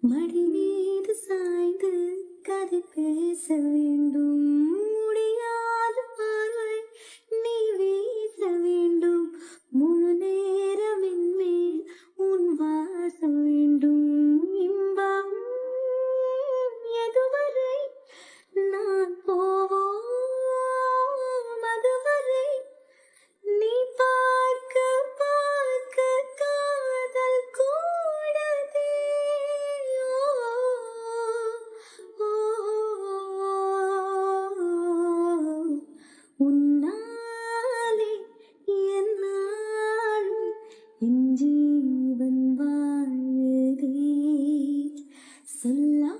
மடி மீது சாய்ந்து கதை பேச வேண்டும். ஜீவன் வாழுதே சொல்லா